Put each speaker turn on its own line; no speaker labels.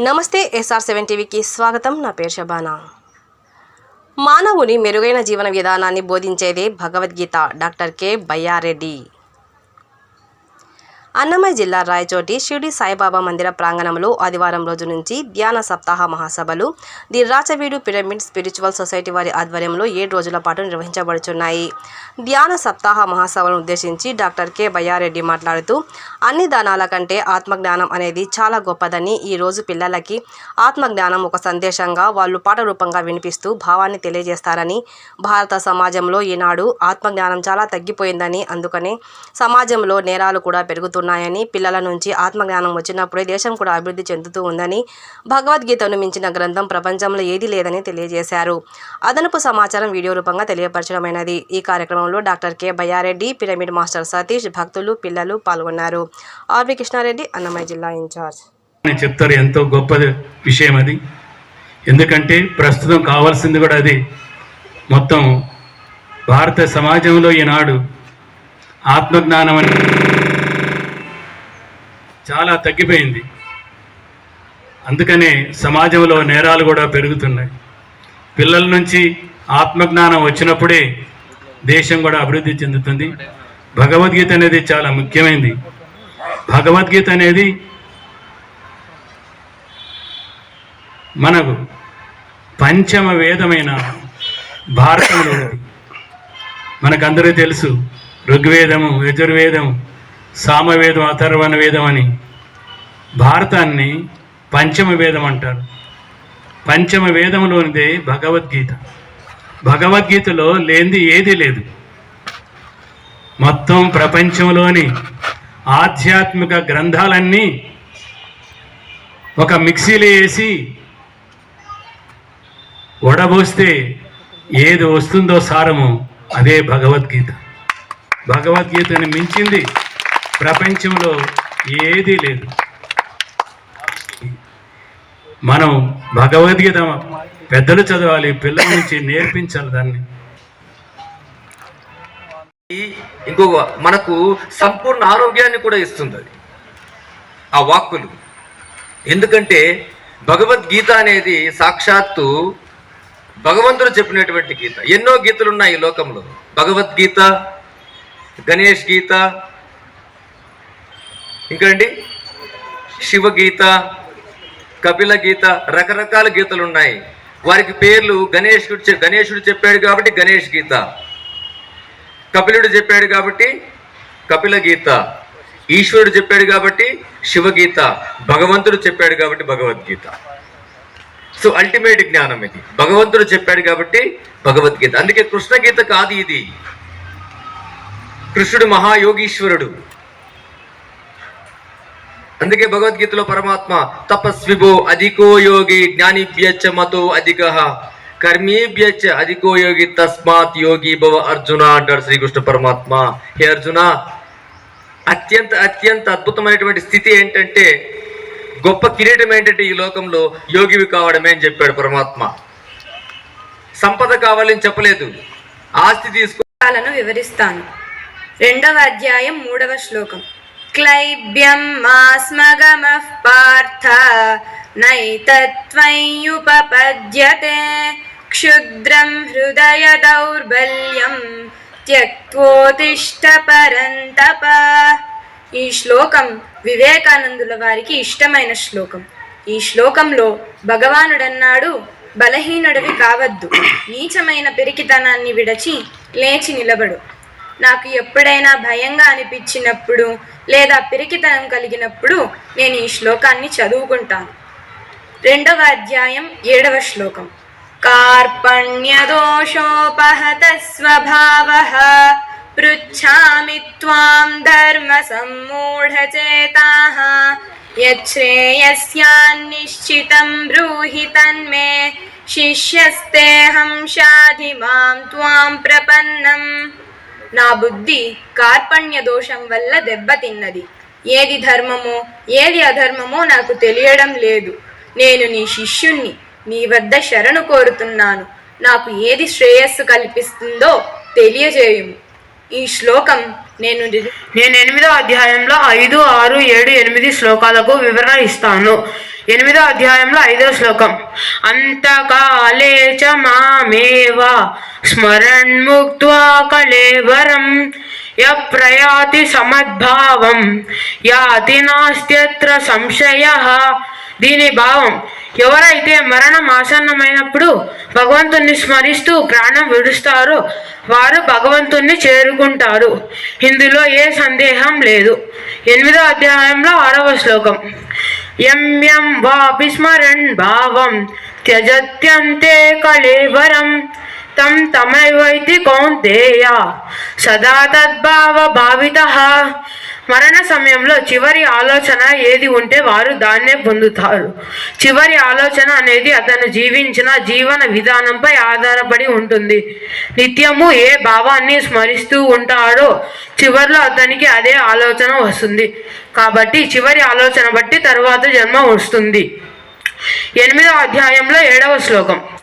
నమస్తే SR seven టీవీకి స్వాగతం. నా పేరు శబానా. మానవుని మెరుగైన జీవన విధానాన్ని బోధించేదే భగవద్గీత డాక్టర్ కె. బయ్యారెడ్డి. అన్నమయ్య జిల్లా రాయచోటి షిరిడి సాయిబాబా మందిర ప్రాంగణంలో ఆదివారం రోజు నుంచి ధ్యాన సప్తాహ మహాసభలు. The Rachaveedu pyramid spiritual society వారి ఆధ్వర్యంలో ఏడు రోజుల పాటు నిర్వహించబడుచున్నాయి. ధ్యాన సప్తాహ మహాసభలను ఉద్దేశించి డాక్టర్ కె. బయ్యారెడ్డి మాట్లాడుతూ అన్ని దానాల కంటే ఆత్మజ్ఞానం అనేది చాలా గొప్పదని ఈ రోజు పిల్లలకి ఆత్మజ్ఞానం ఒక సందేశంగా వాళ్ళు పాట రూపంగా వినిపిస్తూ భావాన్ని తెలియజేస్తారని భారత సమాజంలో ఈనాడు ఆత్మజ్ఞానం చాలా తగ్గిపోయిందని అందుకనే సమాజంలో నేరాలు కూడా ఉన్నాయని పిల్లల నుంచి ఆత్మజ్ఞానం వచ్చినప్పుడే దేశం కూడా అభివృద్ధి చెందుతూ ఉందని భగవద్గీతను మించిన గ్రంథం ప్రపంచంలో ఏదీ లేదని తెలియజేశారు. అదనపు సమాచారం వీడియో రూపంగా తెలియపరచడమైనది. ఈ కార్యక్రమంలో doctor K. Bayyareddy pyramid master Satish భక్తులు పిల్లలు పాల్గొన్నారు. ఆర్వి కృష్ణారెడ్డి అన్నమయ్య జిల్లా ఇన్ఛార్జ్.
అని చెప్తారు. ఎంతో గొప్ప విషయం అది. ఎందుకంటే ప్రస్తుతం కావాల్సింది కూడా అది. మొత్తం భారత సమాజంలో ఈనాడు ఆత్మజ్ఞానం అని చాలా తగ్గిపోయింది. అందుకనే సమాజంలో నేరాలు కూడా పెరుగుతున్నాయి. పిల్లల నుంచి ఆత్మజ్ఞానం వచ్చినప్పుడే దేశం కూడా అభివృద్ధి చెందుతుంది. భగవద్గీత అనేది చాలా ముఖ్యమైనది భగవద్గీత అనేది మనకు పంచమ వేదమైన భారతంలో మనకందరూ తెలుసు ఋగ్వేదము యజుర్వేదం సామవేదం అథర్వణ వేదం అని భారతాన్ని పంచమ వేదం అంటారు. పంచమ వేదంలోనిదే భగవద్గీత. భగవద్గీతలో లేనిది ఏదీ లేదు. మొత్తం ప్రపంచంలోని ఆధ్యాత్మిక గ్రంథాలన్నీ ఒక మిక్సీలో వేసి వడబోస్తే ఏది వస్తుందో సారము అదే భగవద్గీత. భగవద్గీతని మించింది ప్రపంచంలో ఏదీ లేదు. మనం భగవద్గీత పెద్దలు చదవాలి పిల్లల నుంచి నేర్పించాలి దాన్ని.
ఇంకొక మనకు సంపూర్ణ ఆరోగ్యాన్ని కూడా ఇస్తుంది అది. ఆ వాక్కులు. ఎందుకంటే భగవద్గీత అనేది సాక్షాత్తు భగవంతుడు చెప్పినటువంటి గీత. ఎన్నో గీతలు ఉన్నాయి ఈ లోకంలో. భగవద్గీత గణేష్ గీత ఇంకా అండి శివగీత కపిల గీత రకరకాల గీతలు ఉన్నాయి వారికి పేర్లు గణేశుడు గణేషుడు గణేశుడు చెప్పాడు కాబట్టి గణేష్ గీత. కపిలుడు చెప్పాడు కాబట్టి కపిల గీత. ఈశ్వరుడు చెప్పాడు కాబట్టి శివగీత. భగవంతుడు చెప్పాడు కాబట్టి భగవద్గీత. సో అల్టిమేట్ జ్ఞానం ఇది. భగవంతుడు చెప్పాడు కాబట్టి భగవద్గీత. అందుకే కృష్ణ గీత కాదు ఇది. కృష్ణుడు మహాయోగీశ్వరుడు. అందుకే భగవద్గీతలో పరమాత్మ తపస్విభో అధికో యోగి జ్ఞానిభ్యచ్చ మతో అధిక. కర్మీభ్యచ్చ అధికో యోగి తస్మాత్ యోగి భవ అర్జున అంటాడు శ్రీకృష్ణ పరమాత్మ. హే అర్జున అత్యంత అత్యంత అద్భుతమైనటువంటి స్థితి ఏంటంటే గొప్ప కిరీటం ఏంటంటే ఈ లోకంలో యోగివి కావడమే అని చెప్పాడు పరమాత్మ. సంపద కావాలని చెప్పలేదు. ఆస్తి
తీసుకోవాలను వివరిస్తాను. రెండవ అధ్యాయం మూడవ శ్లోకం. క్లైబ్యం మాస్మగమః పార్థ నైతత్వయుపపద్యతే క్షుద్రం హృదయ దౌర్బల్యం త్యక్తోతిష్ట పరంతప ఈ శ్లోకం వివేకానందుల వారికి ఇష్టమైన శ్లోకం. ఈ శ్లోకంలో భగవానుడన్నాడు బలహీనుడివి కావద్దు. నీచమైన పెరికితనాన్ని విడచి లేచి నిలబడు. నాకు ఎప్పుడైనా భయంగా అనిపించినప్పుడు లేదా పిరికితనం కలిగినప్పుడు నేను ఈ శ్లోకాన్ని చదువుకుంటాను. రెండవ అధ్యాయం ఏడవ శ్లోకం. కార్పణ్యదోషోపహత స్వభావ పృచ్ఛామి త్వాం ధర్మ సమ్మూఢచేతా యచ్ఛ్రేయస్యాన్నిశ్చితం బ్రూహి తన్మే శిష్యస్తేహం శాధి మాం త్వాం ప్రపన్నం. నా బుద్ధి కార్పణ్య దోషం వల్ల దెబ్బతిన్నది ఏది ధర్మమో ఏది అధర్మమో నాకు తెలియడం లేదు. నేను నీ శిష్యుణ్ణి నీ వద్ద శరణు కోరుతున్నాను. నాకు ఏది శ్రేయస్సు కల్పిస్తుందో తెలియజేయుము. ఈ శ్లోకం నేను
నేను ఎనిమిదో అధ్యాయంలో ఐదు ఆరు ఏడు ఎనిమిది శ్లోకాలకు వివరణ ఇస్తాను. ఎనిమిదో అధ్యాయంలో ఐదో శ్లోకం. అంతకాలే చ మామేవా స్మరణ్ముక్త్వా కళేవరం య ప్రయాతి సమద్భావం యాతి నాస్త్యత్ర సంశయ దీని భావం ఎవరైతే మరణం ఆసన్నమైనప్పుడు భగవంతుణ్ణి స్మరిస్తూ ప్రాణం విడుస్తారో వారు భగవంతుణ్ణి చేరుకుంటారు. ఇందులో ఏ సందేహం లేదు. ఎనిమిదో అధ్యాయంలో ఆరవ శ్లోకం. ఎం ఎం వాపి స్మరణ్ భావం త్యజత్యంతే కళేవరం తం తమైవైతి కౌంతేయ సదా తద్భావ భావిత మరణ సమయంలో చివరి ఆలోచన ఏది ఉంటే వారు దాన్నే పొందుతారు. చివరి ఆలోచన అనేది అతను జీవించిన జీవన విధానంపై ఆధారపడి ఉంటుంది. నిత్యము ఏ భావాన్ని స్మరిస్తూ ఉంటాడో చివరిలో అతనికి అదే ఆలోచన వస్తుంది. కాబట్టి చివరి ఆలోచన బట్టి తరువాత జన్మ వస్తుంది. ఎనిమిదవ అధ్యాయంలో ఏడవ శ్లోకం.